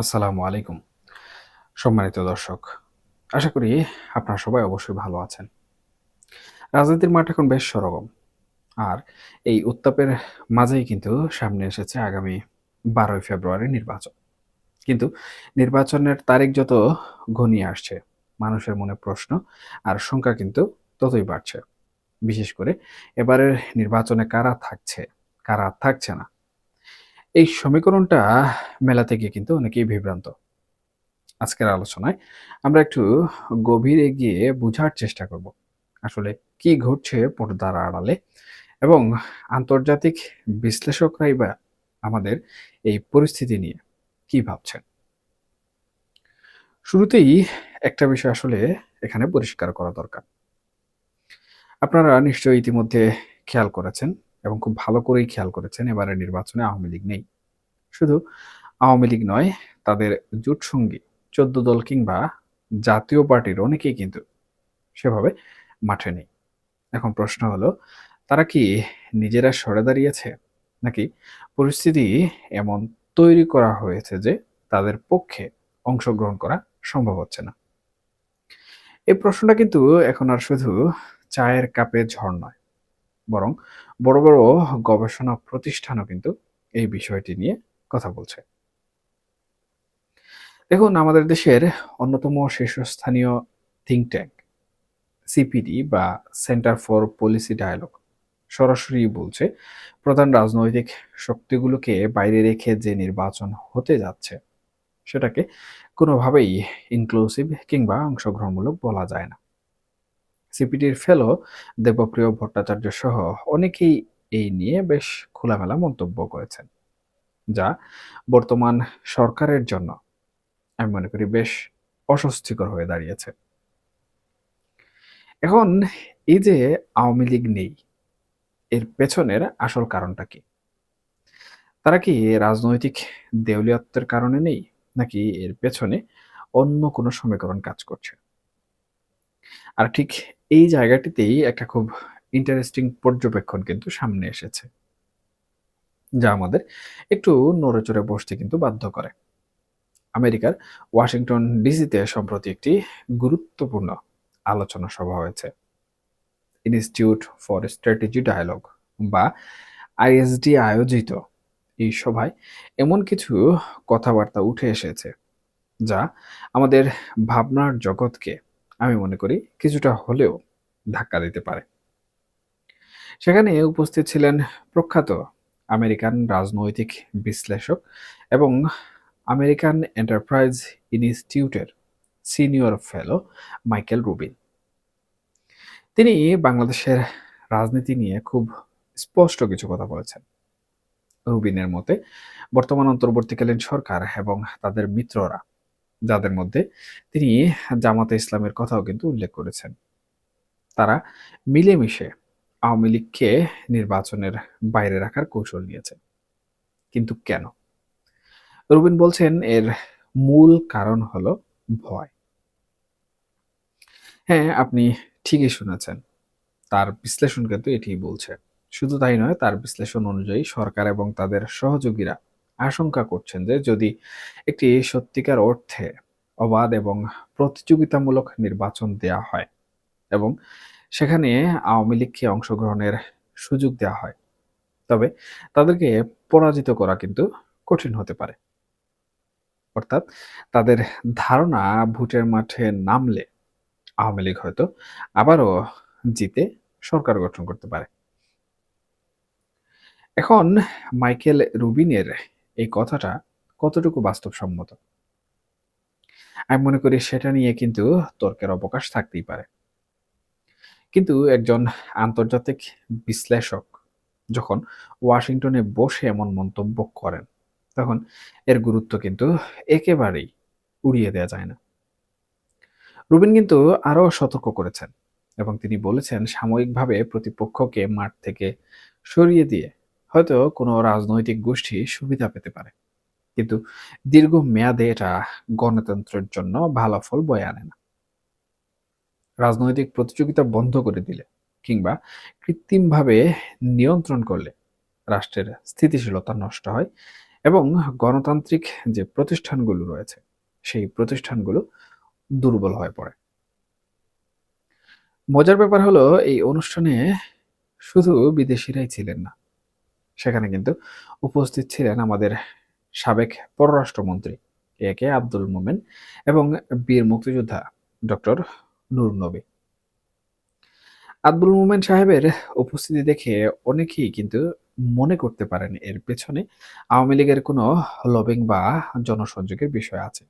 আসসালামু আলাইকুম। সম্মানিত দর্শক, আশা করি আপনারা সবাই অবশ্যই ভালো আছেন। রাজনীতির মাঠ এখন বেশ সরগম, আর এই উত্তাপের মাঝেই কিন্তু সামনে এসেছে আগামী বারোই ফেব্রুয়ারি নির্বাচন। কিন্তু নির্বাচনের তারিখ যত ঘনিয়ে আসছে, মানুষের মনে প্রশ্ন আর সংখ্যা কিন্তু ততই বাড়ছে। বিশেষ করে এবারের নির্বাচনে কারা থাকছে কারা থাকছে না এই সমীকরণটা মেলাতে গিয়ে কিন্তু অনেকেই বিভ্রান্ত। আজকের আলোচনায় আমরা একটু গভীরে গিয়ে বোঝার চেষ্টা করব। আসলে কি ঘটছে পর্দার আড়ালে এবং আন্তর্জাতিক বিশ্লেষকরাই বা আমাদের এই পরিস্থিতি নিয়ে কি ভাবছেন? শুরুতেই একটা বিষয় আসলে এখানে পরিষ্কার করা দরকার। আপনারা নিশ্চয়ই ইতিমধ্যে খেয়াল করেছেন এবং খুব ভালো করেই খেয়াল করেছেন এবারে নির্বাচনে আওয়ামী লীগ নেই। শুধু আওয়ামী লীগ নয়, তাদের জোট সঙ্গী চোদ্দ দল কিংবা জাতীয় পার্টির অনেকেই কিন্তু সেভাবে মাঠে নেই। এখন প্রশ্ন হলো, তারা কি নিজেরা সরে দাঁড়িয়েছে? নাকি পরিস্থিতি এমন তৈরি করা হয়েছে যে তাদের পক্ষে অংশগ্রহণ করা সম্ভব হচ্ছে না? এই প্রশ্নটা কিন্তু এখন আর শুধু চায়ের কাপে ঝড় নয়। বরং বড় বড় গবেষণা প্রতিষ্ঠানও কিন্তু এই বিষয়টি নিয়ে কথা বলছে। দেখুন, আমাদের দেশের অন্যতম শীর্ষস্থানীয় থিঙ্ক ট্যাঙ্ক সিপিডি বা সেন্টার ফর পলিসি ডায়ালগ সরাসরি বলছে, প্রধান রাজনৈতিক শক্তিগুলোকে বাইরে রেখে যে নির্বাচন হতে যাচ্ছে, সেটাকে কোনোভাবেই ইনক্লুসিভ কিংবা অংশগ্রহণমূলক বলা যায় না। সিপিডির ফেলো দেবপ্রিয় ভট্টাচার্য সহ অনেকেই এই নিয়ে বেশ খোলামেলা মন্তব্য করেছেন, যা বর্তমান সরকারের জন্য, আমি মনে করি, বেশ অস্বস্তিকর হয়ে দাঁড়িয়েছে। এখন, এই যে আওয়ামী লীগ নেই, এর পেছনের আসল কারণটা কি? তারা কি রাজনৈতিক দেউলিয়ত্বের কারণে নেই, নাকি এর পেছনে অন্য কোনো সমীকরণ কাজ করছে? আর ঠিক এই জায়গাটিতেই একটা খুব ইন্টারেস্টিং পর্যবেক্ষণ কিন্তু সামনে এসেছে, যা আমাদের একটু নড়েচড়ে বসতে কিন্তু বাধ্য করে। আমেরিকার ওয়াশিংটন ডিসিতে সম্প্রতি একটি গুরুত্বপূর্ণ আলোচনা সভা হয়েছে। ইনস্টিটিউট ফর স্ট্র্যাটেজি ডায়ালগ বা আইএসডি আয়োজিত এই সভায় এমন কিছু কথাবার্তা উঠে এসেছে, যা আমাদের ভাবনার জগৎকে আমি মনে করি কিছুটা হলেও ধাক্কা দিতে পারে। সেখানে উপস্থিত ছিলেন প্রখ্যাত আমেরিকান রাজনৈতিক বিশ্লেষক এবং আমেরিকান এন্টারপ্রাইজ ইনস্টিটিউটের সিনিয়র ফেলো মাইকেল রুবিন। তিনি বাংলাদেশের রাজনীতি নিয়ে খুব স্পষ্ট কিছু কথা বলেছেন। রুবিনের মতে, বর্তমান অন্তর্বর্তীকালীন সরকার এবং তাদের মিত্ররা যাদের মধ্যে তিনি জামাতে ইসলামের কথাও কিন্তু উল্লেখ করেছেন। তারা মিলেমিশে আওয়ামী লীগকে নির্বাচনের বাইরে রাখার কৌশল নিয়েছে। কিন্তু কেন? রুবিন বলছেন, এর মূল কারণ হলো ভয়। হ্যাঁ আপনি ঠিকই শুনেছেন। তার বিশ্লেষণ কিন্তু এটি বলছে। শুধু তাই নয়, তার বিশ্লেষণ অনুযায়ী সরকার এবং তাদের সহযোগীরা আশঙ্কা করছেন যে যদি একটি সত্যিকার অর্থে অবাধ এবং প্রতিযোগিতামূলক নির্বাচন দেয়া হয় এবং সেখানে আওয়ামী লীগকে অংশগ্রহণের সুযোগ দেওয়া হয়, তবে তাদেরকে পরাজিত করা কিন্তু কঠিন হতে পারে। অর্থাৎ তাদের ধারণা ভোটের মাঠে নামলে আওয়ামী লীগ হয়তো আবারও জিতে সরকার গঠন করতে পারে। এখন মাইকেল রুবিনের এই কথাটা কতটুকু বাস্তবসম্মত? আমি মনে করি সেটা নিয়ে কিন্তু তর্কের অবকাশ থাকতেই পারে। কিন্তু একজন আন্তর্জাতিক বিশ্লেষক যখন ওয়াশিংটনে বসে এমন মন্তব্য করেন, তখন এর গুরুত্ব কিন্তু একেবারেই উড়িয়ে দেওয়া যায় না। রুবিন কিন্তু আরও সতর্ক করেছেন এবং তিনি বলেছেন, সাময়িকভাবে প্রতিপক্ষকে মাঠ থেকে সরিয়ে দিয়ে হয়তো কোনো রাজনৈতিক গোষ্ঠী সুবিধা পেতে পারে। কিন্তু দীর্ঘ মেয়াদে এটা গণতন্ত্রের জন্য ভালো ফল বয়ে আনে না। রাজনৈতিক প্রতিযোগিতা বন্ধ করে দিলে কিংবা কৃত্রিমভাবে নিয়ন্ত্রণ করলে রাষ্ট্রের স্থিতিশীলতা নষ্ট হয় এবং গণতান্ত্রিক যে প্রতিষ্ঠানগুলো রয়েছে, সেই প্রতিষ্ঠানগুলো দুর্বল হয়ে পড়ে। মজার ব্যাপার হলো, এই অনুষ্ঠানে শুধু বিদেশিরাই ছিলেন না সেখানে কিন্তু উপস্থিত ছিলেন আমাদের সাবেক পররাষ্ট্রমন্ত্রী এ কে আব্দুল মোমেন এবং বীর মুক্তিযোদ্ধা ডক্টর নূর নবী। আব্দুল মোমেন সাহেবের উপস্থিতি দেখে অনেকেই কিন্তু মনে করতে পারেন এর পেছনে আওয়ামী লীগের কোনো লবিং বা জনসংযোগের বিষয় আছে।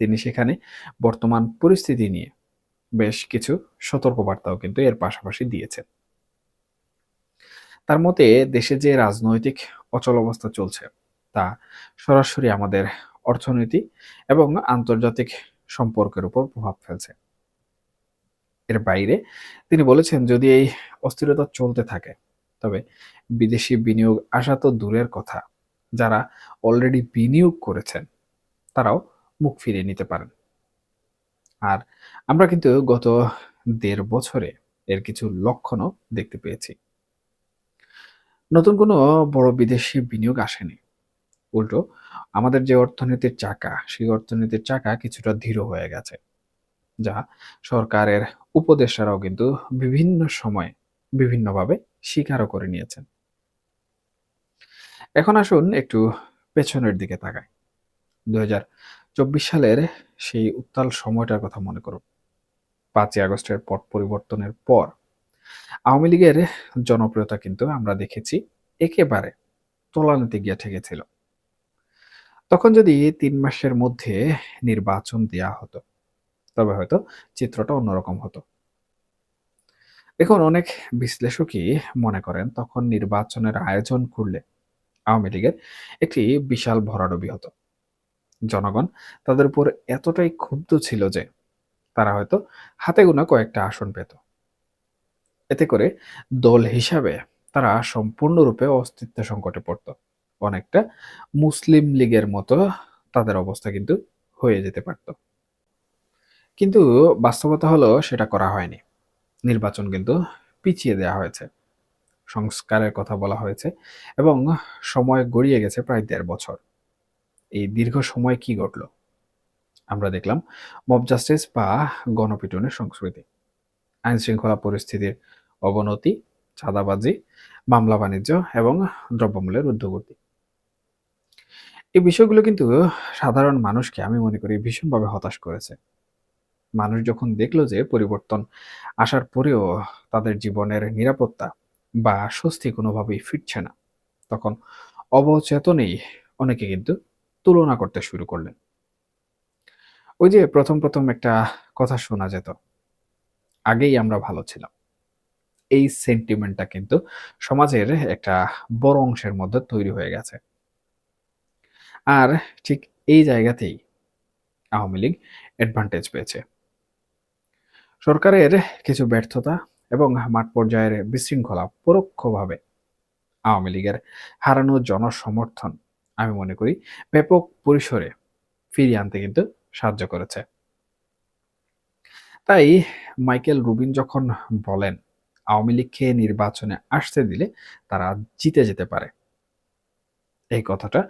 তিনি সেখানে বর্তমান পরিস্থিতি নিয়ে বেশ কিছু সতর্কবার্তাও কিন্তু এর পাশাপাশি দিয়েছেন। তার মতে দেশে যে রাজনৈতিক অচল অবস্থা চলছে, তা সরাসরি আমাদের অর্থনীতি এবং আন্তর্জাতিক সম্পর্কের উপর প্রভাব ফেলছে। এর বাইরে তিনি বলেছেন, যদি এই অস্থিরতা চলতে থাকে, তবে বিদেশি বিনিয়োগ আসা তো দূরের কথা। যারা অলরেডি বিনিয়োগ করেছেন, তারাও মুখ ফিরিয়ে নিতে পারেন। আর আমরা কিন্তু গত দেড় বছরে এর কিছু লক্ষণও দেখতে পেয়েছি। নতুন কোনো বড় বিদেশি বিনিয়োগ আসেনি। উল্টো, আমাদের যে অর্থনীতির চাকা, সেই অর্থনীতির চাকা কিছুটা ধীর হয়ে গেছে, যা সরকারের উপদেষ্টারাও কিন্তু বিভিন্ন সময়ে বিভিন্নভাবে স্বীকারও করে নিয়েছেন। এখন আসুন একটু পেছনের দিকে তাকাই। দু চব্বিশ সালের সেই উত্তাল সময়টার কথা মনে করুন। পাঁচই আগস্টের পট পরিবর্তনের পর আওয়ামী লীগের জনপ্রিয়তা কিন্তু আমরা দেখেছি একেবারে তোলানিতে গিয়ে ঠেকেছিল। তখন যদি তিন মাসের মধ্যে নির্বাচন দেয়া হতো, তবে হয়তো চিত্রটা অন্যরকম হতো। দেখুন অনেক বিশ্লেষকই মনে করেন তখন নির্বাচনের আয়োজন করলে আওয়ামী লীগের একটি বিশাল ভরাডুবি হতো। জনগণ তাদের উপর এতটাই ক্ষুব্ধ ছিল যে তারা হয়তো হাতে গোনা কয়েকটা আসন পেত। এতে করে দল হিসাবে তারা সম্পূর্ণরূপে অস্তিত্ব সংকটে পড়ত। অনেকটা মুসলিম লীগের মতো তাদের অবস্থা কিন্তু হয়ে যেতে পারত। কিন্তু বাস্তবতা হলো সেটা করা হয়নি। নির্বাচন কিন্তু পিছিয়ে দেওয়া হয়েছে। সংস্কারের কথা বলা হয়েছে এবং সময় গড়িয়ে গেছে প্রায় দেড় বছর। এই দীর্ঘ সময় কি ঘটল? আমরা দেখলাম মব জাস্টিস বা গণপিটনের সংস্কৃতি। আইনশৃঙ্খলা পরিস্থিতির অবনতি, চাঁদাবাজি, মামলা বাণিজ্য এবং দ্রব্যমূল্যের ঊর্ধ্বগতি। এই বিষয়গুলো কিন্তু সাধারণ মানুষকে আমি মনে করি ভীষণভাবে হতাশ করেছে। মানুষ যখন দেখল যে পরিবর্তন আসার পরেও তাদের জীবনের নিরাপত্তা বা স্বস্তি কোনোভাবেই ফিরছে না, তখন অবচেতনেই অনেকে কিন্তু তুলনা করতে শুরু করলেন। ওই যে প্রথম প্রথম একটা কথা শোনা যেত, আগেই আমরা ভালো ছিলাম। এই সেন্টিমেন্টটা কিন্তু সমাজের একটা বড় অংশের মধ্যে তৈরি হয়ে গেছে। আর ঠিক এই জায়গাতেই আওয়ামী লীগ অ্যাডভান্টেজ পেয়েছে। সরকারের কিছু ব্যর্থতা এবং মাঠ পর্যায়ের বিশৃঙ্খলা পরোক্ষভাবে আওয়ামী লীগের হারানো জনসমর্থন আমি মনে করি ব্যাপক পরিসরে ফিরিয়ে আনতে কিন্তু সাহায্য করেছে। তাই মাইকেল রুবিন যখন বলেন আওয়ামী লীগকে নির্বাচনে আসতে দিলে তারা জিতে যেতে পারে। এই কথাটা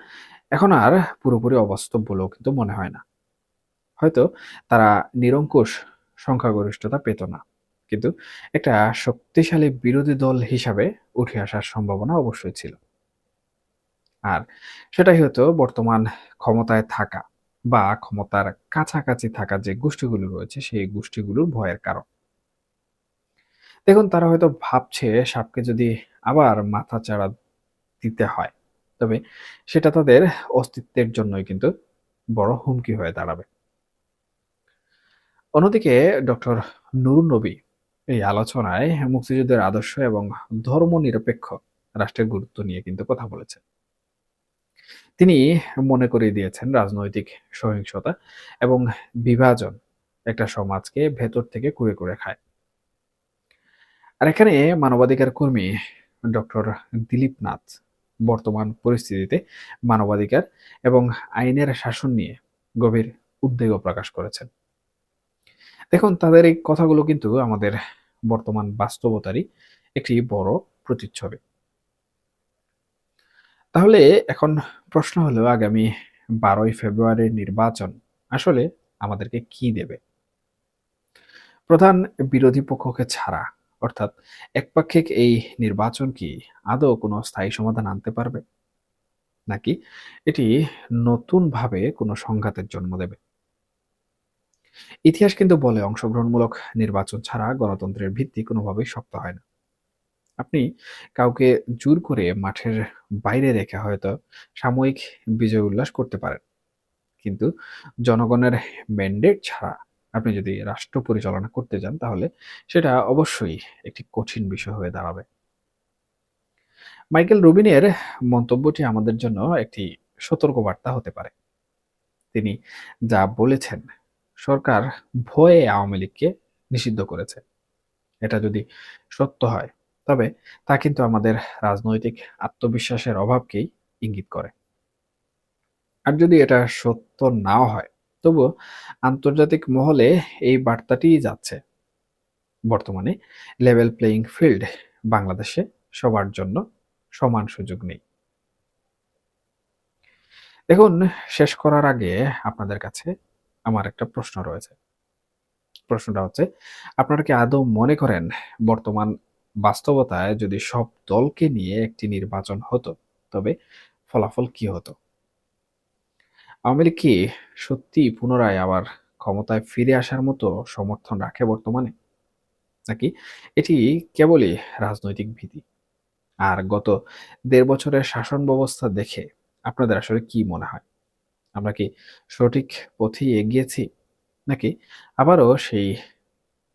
এখন আর পুরোপুরি অবাস্তব বলেও কিন্তু মনে হয় না। হয়তো তারা নিরঙ্কুশ সংখ্যাগরিষ্ঠতা পেত না। কিন্তু একটা শক্তিশালী বিরোধী দল হিসাবে উঠে আসার সম্ভাবনা অবশ্যই ছিল। আর সেটাই হয়তো বর্তমান ক্ষমতায় থাকা বা ক্ষমতার কাছাকাছি থাকা যে গোষ্ঠীগুলো রয়েছে, সেই গোষ্ঠীগুলোর ভয়ের কারণ। দেখুন, তারা হয়তো ভাবছে সাপকে যদি আবার মাথা চাড়া দিতে হয়, তবে সেটা তাদের অস্তিত্বের জন্যই কিন্তু বড় হুমকি হয়ে দাঁড়াবে। অন্যদিকে ডক্টর নুরুন নবী এই আলোচনায় মুক্তিযুদ্ধের আদর্শ এবং ধর্ম নিরপেক্ষ রাষ্ট্রের গুরুত্ব নিয়ে কিন্তু কথা বলেছেন। তিনি মনে করিয়ে দিয়েছেন রাজনৈতিক সহিংসতা এবং বিভাজন একটা সমাজকে ভেতর থেকে কুড়ে কুড়ে খায়। আর এখানে মানবাধিকার কর্মী ডক্টর দিলীপ নাথ বর্তমান পরিস্থিতিতে মানবাধিকার এবং আইনের শাসন নিয়ে গভীর উদ্বেগও প্রকাশ করেছেন দেখুন, তাদের এই কথাগুলো কিন্তু আমাদের বর্তমান বাস্তবতারই একটি বড় প্রতিচ্ছবি তাহলে এখন প্রশ্ন হলো, আগামী ১২ই ফেব্রুয়ারির নির্বাচন আসলে আমাদেরকে কি দেবে? প্রধান বিরোধী পক্ষকে ছাড়া অর্থাৎ একপাক্ষিক এই নির্বাচন কি আদৌ কোনো স্থায়ী সমাধান আনতে পারবে? নাকি এটি নতুনভাবে কোনো সংঘাতের জন্ম দেবে? ইতিহাস কিন্তু বলে অংশগ্রহণমূলক নির্বাচন ছাড়া গণতন্ত্রের ভিত্তি কোনোভাবেই শক্ত হয় না। আপনি কাউকে জোর করে মাঠের বাইরে রেখে হয়তো সাময়িক বিজয় উল্লাস করতে পারেন। কিন্তু জনগণের ম্যান্ডেট ছাড়া আপনি যদি রাষ্ট্র পরিচালনা করতে যান তাহলে সেটা অবশ্যই একটি কঠিন বিষয় হয়ে দাঁড়াবে। মাইকেল রুবিনের মন্তব্যটি আমাদের জন্য একটি সতর্কবার্তা হতে পারে। তিনি যা বলেছেন, সরকার ভয়ে আওয়ামী লীগকে নিষিদ্ধ করেছে। এটা যদি সত্য হয়, তবে তা কিন্তু আমাদের রাজনৈতিক আত্মবিশ্বাসের অভাবকেই ইঙ্গিত করে। আর যদি এটা সত্য নাও হয়, তবুও আন্তর্জাতিক মহলে এই বার্তাটিই যাচ্ছে। বর্তমানে লেভেল প্লেয়িং ফিল্ড বাংলাদেশে সবার জন্য সমান সুযোগ নেই। দেখুন শেষ করার আগে আপনাদের কাছে আমার একটা প্রশ্ন রয়েছে। প্রশ্নটা হচ্ছে, আপনারা কি আদৌ মনে করেন বর্তমান বাস্তবতায় যদি সব দলকে নিয়ে একটি নির্বাচন হতো, তবে ফলাফল কি হতো? আওয়ামী লীগ কি সত্যিই পুনরায় আবার ক্ষমতায় ফিরে আসার মতো সমর্থন রাখে বর্তমানে? নাকি এটি কেবলই রাজনৈতিক ভীতি? আর গত দেড় বছরের শাসন ব্যবস্থা দেখে আপনাদের আসলে কি মনে হয়? আমরা কি সঠিক পথেই এগিয়েছি? নাকি আবারও সেই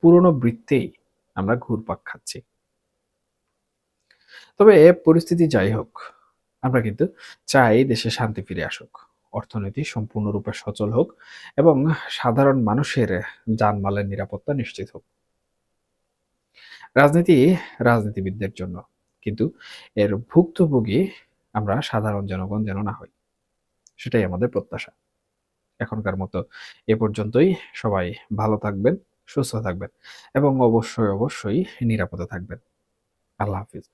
পুরনো বৃত্তেই আমরা ঘুরপাক খাচ্ছি? তবে পরিস্থিতি যাই হোক, আমরা কিন্তু চাই দেশে শান্তি ফিরে আসুক, অর্থনীতি সম্পূর্ণরূপে সচল হোক এবং সাধারণ মানুষের জানমালের নিরাপত্তা নিশ্চিত হোক। রাজনীতি রাজনীতিবিদদের জন্য, কিন্তু এর ভুক্তভোগী আমরা সাধারণ জনগণ যেন না হই। সেটাই আমাদের প্রত্যাশা। এখনকার মতো এ পর্যন্তই। সবাই ভালো থাকবেন, সুস্থ থাকবেন এবং অবশ্যই, অবশ্যই নিরাপদে থাকবেন। আল্লাহ হাফিজ।